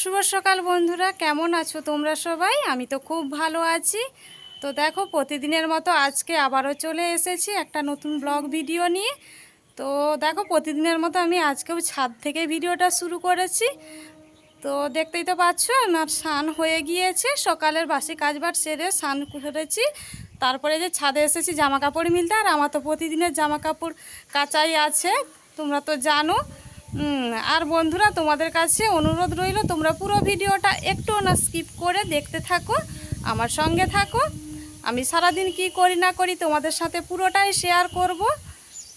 শুভ সকাল বন্ধুরা, কেমন আছো তোমরা সবাই? আমি তো খুব ভালো আছি। তো দেখো, প্রতিদিনের মতো আজকে আবারও চলে এসেছি একটা নতুন ব্লগ ভিডিও নিয়ে। তো দেখো, প্রতিদিনের মতো আমি আজকেও ছাদ থেকে ভিডিওটা শুরু করেছি। তো দেখতেই তো পাচ্ছ, আমার স্নান হয়ে গিয়েছে। সকালের বাসি কাজবাজ সেরে স্নান করেছি। তারপরে যে ছাদে এসেছি জামা কাপড় মিলতে, আর আমার তো প্রতিদিনের জামা কাপড় কাচাই আছে, তোমরা তো জানো। আর বন্ধুরা, তোমাদের কাছে অনুরোধ রইল, তোমরা পুরো ভিডিওটা একটু না স্কিপ করে দেখতে থাকো, আমার সঙ্গে থাকো। আমি সারাদিন কি করি না করি তোমাদের সাথে পুরোটাই শেয়ার করব।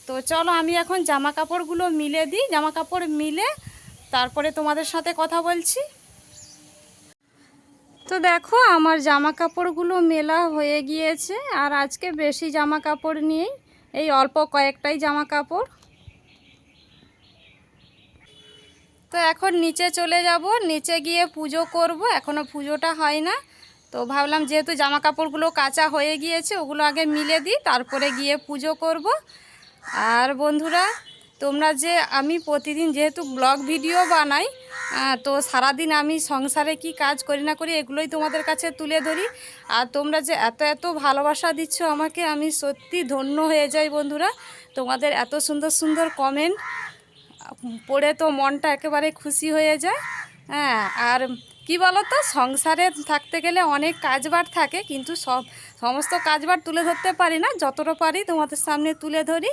তো চলো, আমি এখন জামা কাপড়গুলো মিলে দিই জামা কাপড় মিলে তারপরে তোমাদের সাথে কথা বলছি। তো দেখো, আমার জামা কাপড়গুলো মেলা হয়ে গিয়েছে, আর আজকে বেশি জামা কাপড় নিয়েই এই অল্প কয়েকটাই জামা কাপড় তো এখন নিচে চলে যাব, নিচে গিয়ে পুজো করব এখনও পুজোটা হয় না। তো ভাবলাম যেহেতু জামা কাপড়গুলো কাঁচা হয়ে গিয়েছে, ওগুলো আগে মিলে দিই, তারপরে গিয়ে পুজো করব। আর বন্ধুরা, তোমরা যে আমি প্রতিদিন যেহেতু ব্লগ ভিডিও বানাই তো সারাদিন আমি সংসারে কি কাজ করি না করি এগুলোই তোমাদের কাছে তুলে ধরি। আর তোমরা যে এত এত ভালোবাসা দিচ্ছ আমাকে, আমি সত্যি ধন্য হয়ে যাই বন্ধুরা। তোমাদের এত সুন্দর সুন্দর কমেন্ট পড়ে তো মনটা একেবারে খুশি হয়ে যায়। হ্যাঁ আর কি বলো তো সংসারে থাকতে গেলে অনেক কাজবার থাকে, কিন্তু সব, সমস্ত কাজবার তুলে ধরতে পারি না, যতটা পারি তোমাদের সামনে তুলে ধরি।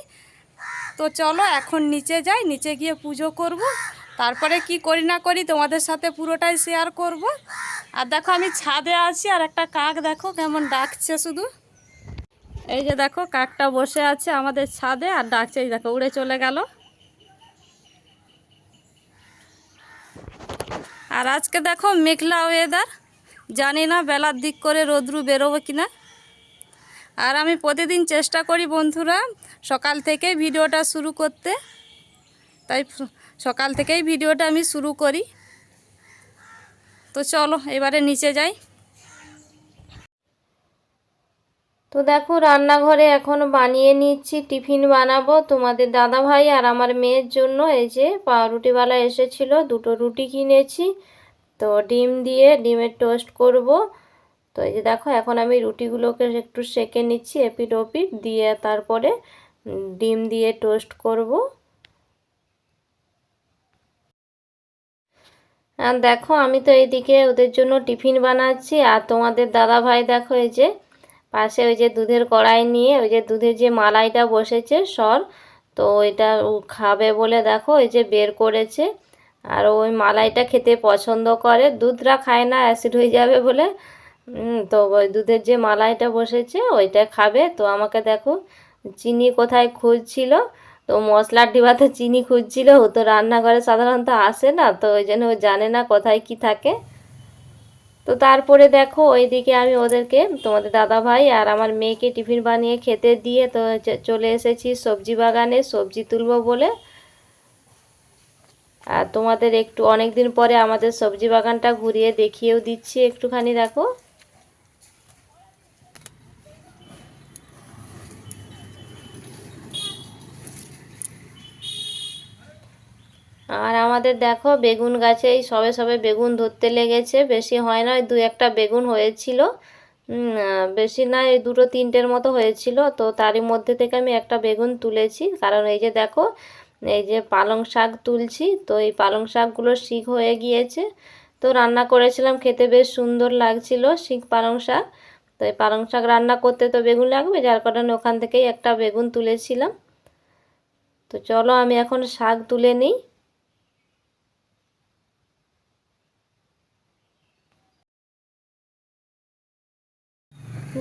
তো চলো, এখন নিচে যাই, নিচে গিয়ে পুজো করব। তারপরে কি করি না করি তোমাদের সাথে পুরোটাই শেয়ার করব। আর দেখো, আমি ছাদে আছি, আর একটা কাক দেখো কেমন ডাকছে শুধু। এই যে দেখো, কাকটা বসে আছে আমাদের ছাদে, আর ডাকছে, এই দেখো, উড়ে চলে গেল। আর আজকে দেখো মেঘলা ওয়েদার জানি না বেলার দিক করে রোদ্রু বেরোবো কি না আর আমি প্রতিদিন চেষ্টা করি বন্ধুরা সকাল থেকেই ভিডিওটা শুরু করতে। তাই সকাল থেকেই ভিডিওটা আমি শুরু করি। তো চলো, এবারে নিচে যাই। তো দেখো, রান্নাঘরে এখন বানিয়ে নিচ্ছি, টিফিন বানাবো। তোমাদের দাদা ভাই আর আমার মেয়ের জন্য এই যে পাউরুটিওয়ালা এসেছিল, দুটো রুটি কিনেছি। তো ডিম দিয়ে ডিমের টোস্ট করব। তো এই যে দেখো, এখন আমি রুটিগুলোকে একটু সেকে নিচ্ছি এপিট ওপিট দিয়ে তারপরে ডিম দিয়ে টোস্ট করব। আর দেখো, আমি তো এইদিকে ওদের জন্য টিফিন বানাচ্ছি। আর তোমাদের দাদা ভাই দেখো এই যে পাশে ওই যে দুধের কড়াই নিয়ে, ওই যে দুধের যে মালাইটা বসেছে সর, তো ওইটা খাবে বলে দেখো, ওই যে বের করেছে। আর ওই মালাইটা খেতে পছন্দ করে দুধটা খায় না, অ্যাসিড হয়ে যাবে বলে। তো ওই দুধের যে মালাইটা বসেছে, ওইটা খাবে। তো আমাকে দেখো, চিনি কোথায় খুঁজছিল? তো মশলার ডিবাতে চিনি খুঁজছিল তো রান্নাঘরে সাধারণত আসে না, তো ওই জন্য ও জানে না কোথায় কি থাকে। তো তারপরে দেখো, ওইদিকে আমি ওদেরকে, তোমাদের দাদা ভাই আর আমার মেয়েকে টিফিন বানিয়ে খেতে দিয়ে তো চলে এসেছি সবজি বাগানে, সবজি তুলব বলে। আর তোমাদের একটু অনেক দিন পরে আমাদের সবজি বাগানটা ঘুরিয়ে দেখিয়েও দিচ্ছি একটুখানি, দেখো। আর আমাদের দেখো বেগুন গাছে এই সবে সবে বেগুন ধরতে লেগেছে। বেশি হয় না দু একটা বেগুন হয়েছিল। বেশি না, এই দুটো তিনটের মতো হয়েছিল। তো তারই মধ্যে থেকে আমি একটা বেগুন তুলেছি। কারণ এই যে দেখো, এই যে পালং শাক তুলছি, তো এই পালং শাকগুলো শিক হয়ে গিয়েছে। তো রান্না করেছিলাম, খেতে বেশ সুন্দর লাগছিল শিক পালং শাক। তো এই পালং শাক রান্না করতে তো বেগুন লাগবে, যার কারণে ওখান থেকেই একটা বেগুন তুলেছিলাম। তো চলো আমি এখন শাক তুলে নিই।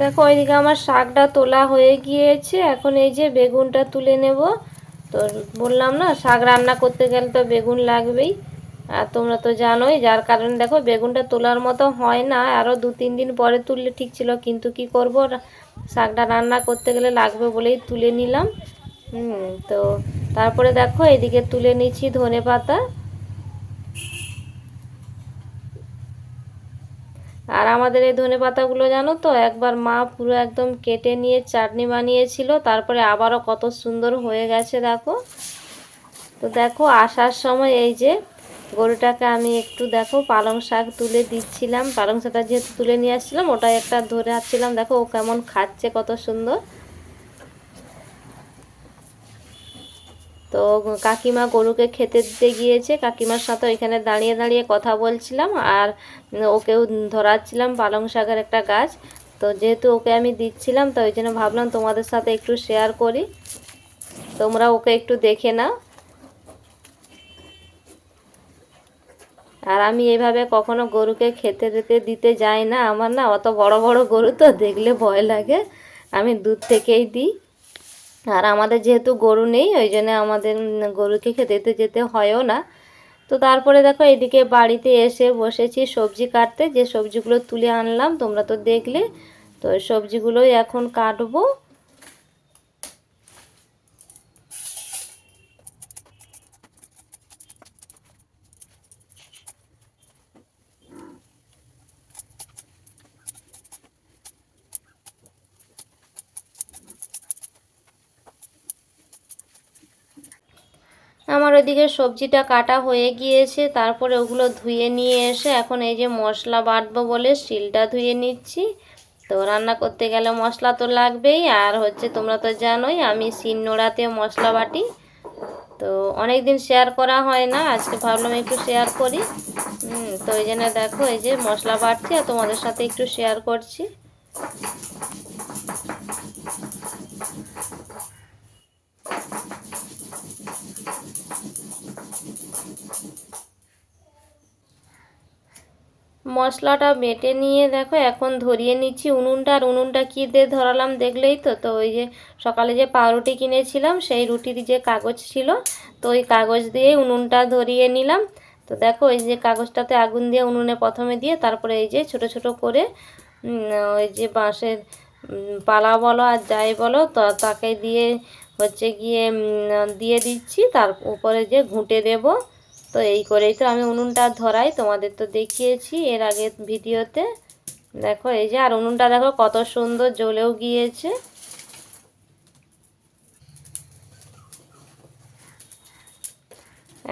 দেখো, ওইদিকে আমার শাকটা তোলা হয়ে গিয়েছে। এখন এই যে বেগুনটা তুলে নেব। তো বললাম না, শাক রান্না করতে গেলে তো বেগুন লাগবেই। আর তোমরা তো জানোই, যার কারণে দেখো, বেগুনটা তোলার মতো হয় না। আরও দু, তিন দিন পরে তুললে ঠিক ছিল, কিন্তু কি করব? শাকটা রান্না করতে গেলে লাগবে বলেই তুলে নিলাম। হুম, তো তারপরে দেখো, এদিকে তুলে নিচ্ছি ধনে পাতা আর আমাদের এই ধনে পাতাগুলো জানো তো, একবার মা পুরো একদম কেটে নিয়ে চাটনি বানিয়েছিল, তারপরে আবারও কত সুন্দর হয়ে গেছে দেখো। তো দেখো, আসার সময় এই যে গরুটাকে আমি একটু দেখো পালং শাক তুলে দিচ্ছিলাম। পালং শাকটা যেহেতু তুলে নিয়ে আসছিলাম ওটা একটা ধরে আসছিলাম দেখো ও কেমন খাচ্ছে, কত সুন্দর। তো কাকিমা গরুকে খেতে দিতে গিয়েছে। কাকিমার সাথে ওইখানে দাঁড়িয়ে দাঁড়িয়ে কথা বলছিলাম আর ওকেও ধরাচ্ছিলাম পালং শাকের একটা গাছ। তো যেহেতু ওকে আমি দিচ্ছিলাম, তো ওই জন্য ভাবলাম তোমাদের সাথে একটু শেয়ার করি। তোমরা ওকে একটু দেখে নাও। আর আমি এইভাবে কখনো গরুকে খেতে দিতে দিতে যাই না। আমার না অত বড় বড় গরু তো দেখলে ভয় লাগে। আমি দূর থেকেই দিই। আর আমাদের যেহেতু গরু নেই, ওই জন্য আমাদের গরুকে খেতে যেতে হয়ও না। তো তারপরে দেখো এদিকে বাড়িতে এসে বসেছি সবজি কাটতে। যে সবজিগুলো তুলে আনলাম, তোমরা তো দেখলে। তো সবজিগুলোই এখন কাটবো। আমার ওইদিকে সবজিটা কাটা হয়ে গিয়েছে, তারপরে ওগুলো ধুয়ে নিয়ে এসে এখন এই যে মশলা বাটবো বলে শিলটা ধুয়ে নিচ্ছি। তো রান্না করতে গেলে মশলা তো লাগবেই, আর হচ্ছে তোমরা তো জানোই আমি শিল নোড়াতে মশলা বাটি। তো অনেক দিন শেয়ার করা হয় না, আজকে ভাবলাম একটু শেয়ার করি। তো ওই জন্য দেখো এই যে মশলা বাটছি আর তোমাদের সাথে একটু শেয়ার করছি। মশলাটা বেটে নিয়ে দেখো, এখন ধরিয়ে নিচ্ছি উনুনটা, আর উনুনটা কী দিয়ে ধরালাম দেখলেই তো তো ওই যে সকালে যে পাউরুটি কিনেছিলাম, সেই রুটির যে কাগজ ছিল, তো ওই কাগজ দিয়ে উনুনটা ধরিয়ে নিলাম। তো দেখো ওই যে কাগজটাতে আগুন দিয়ে উনুনে প্রথমে দিয়ে, তারপরে এই যে ছোট ছোট করে ওই যে বাঁশের পালা বলো আর যাই বলো, তো, তাকে দিয়ে হচ্ছে গিয়ে দিয়ে দিচ্ছি, তার উপরে যে ঘুঁটে দেবো। তো এই করেই তো আমি উনুনটা ধরাই, তোমাদের তো দেখিয়েছি এর আগের ভিডিওতে। দেখো, এই যে, আর উনুনটা দেখো কত সুন্দর জ্বলেও গিয়েছে।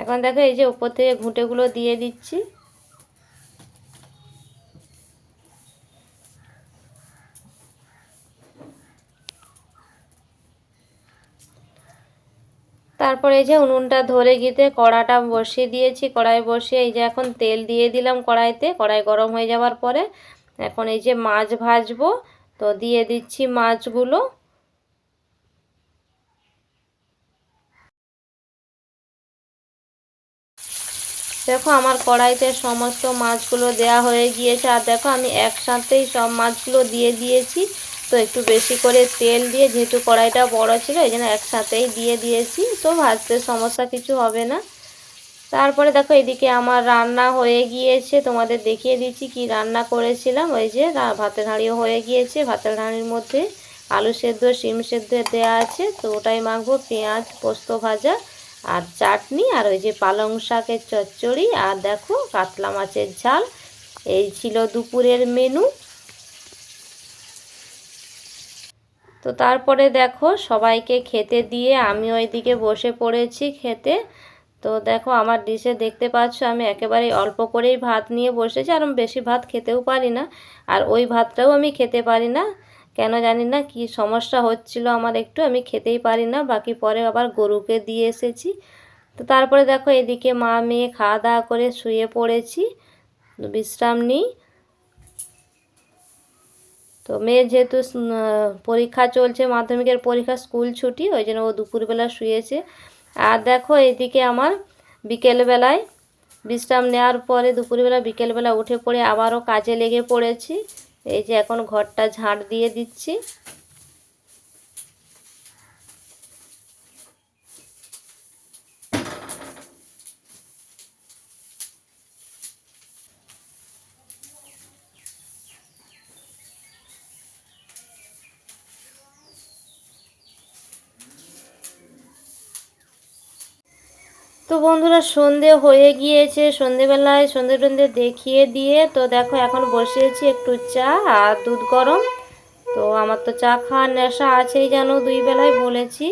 এখন দেখো, এই যে উপর থেকে ঘুঁটেগুলো দিয়ে দিচ্ছি। তারপরে এই যে উনুনটা ধরে গিতে কড়াটা বসিয়ে দিয়েছি, কড়াই বসিয়ে এই যে এখন তেল দিয়ে দিলাম কড়াইতে, কড়াই গরম হয়ে যাওয়ার পরে এখন এই যে মাছ ভাজবো, তো দিয়ে দিচ্ছি মাছগুলো। দেখো আমার কড়াইতে সমস্ত মাছগুলো দেয়া হয়ে গিয়েছে, আর দেখো আমি একসাথেই সব মাছগুলো দিয়ে দিয়েছি। তো একটু বেশি করে তেল দিয়ে যেহেতু কড়াইটা বড় ছিল, এই জন্য একসাথেই দিয়ে দিয়েছি। তো ভাজতে সমস্যা কিছু হবে না। তারপরে দেখো এদিকে আমার রান্না হয়ে গিয়েছে। তোমাদের দেখিয়ে দিচ্ছি কি রান্না করেছিলাম। ওই যে ভাতের হাঁড়িও হয়ে গিয়েছে। ভাতের হাঁড়ির মধ্যে আলু সেদ্ধ, শিম সেদ্ধ দেওয়া আছে। তো ওটাই মাখবো। পেঁয়াজ, পোস্ত ভাজা আর চাটনি। আর ওই যে পালং শাকের চচ্চড়ি। আর দেখো কাতলা মাছের ঝাল। এই ছিল দুপুরের মেনু তো তারপরে দেখো সবাইকে খেতে দিয়ে আমি ওইদিকে বসে পড়েছি খেতে। তো দেখো আমার ডিশে দেখতে পাচ্ছ আমি একেবারে অল্প করেই ভাত নিয়ে বসেছি, আর আমি বেশি ভাত খেতেও পারি না। আর ওই ভাতটাও আমি খেতে পারি না। কেন জানি না কি সমস্যা হচ্ছিল আমার একটু, আমি খেতেই পারি না। বাকি পরে আবার গরুকে দিয়ে এসেছি। তো তারপরে দেখো এদিকে মা মেয়ে খাওয়া দাওয়া করে শুয়ে পড়েছি। বিশ্রাম নিই। তো মেয়ের যেহেতু পরীক্ষা চলছে, মাধ্যমিকের পরীক্ষা, স্কুল ছুটি, ওই জন্য ও দুপুরবেলা শুয়েছে। আর দেখো এইদিকে আমার বিকেলবেলায় বিশ্রাম নেওয়ার পরে দুপুরবেলা বিকেলবেলা উঠে পড়ে আবারও কাজে লেগে পড়েছি। এই যে এখন ঘরটা ঝাঁট দিয়ে দিচ্ছি। তো বন্ধুরা সন্ধে হয়ে গিয়েছে, সন্ধেবেলায় সন্ধে টন্ধে দেখিয়ে দিয়ে, তো দেখো এখন বসিয়েছি একটু চা আর দুধ গরম। তো আমার তো চা খাওয়ার নেশা আছেই যেন দুই বেলায় বলেছি।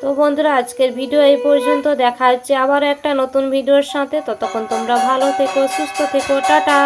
তো বন্ধুরা আজকের ভিডিও এই পর্যন্ত, দেখা হচ্ছে আবার একটা নতুন ভিডিওর সাথে। ততক্ষণ তোমরা ভালো থেকো, সুস্থ থেকো, টাটা।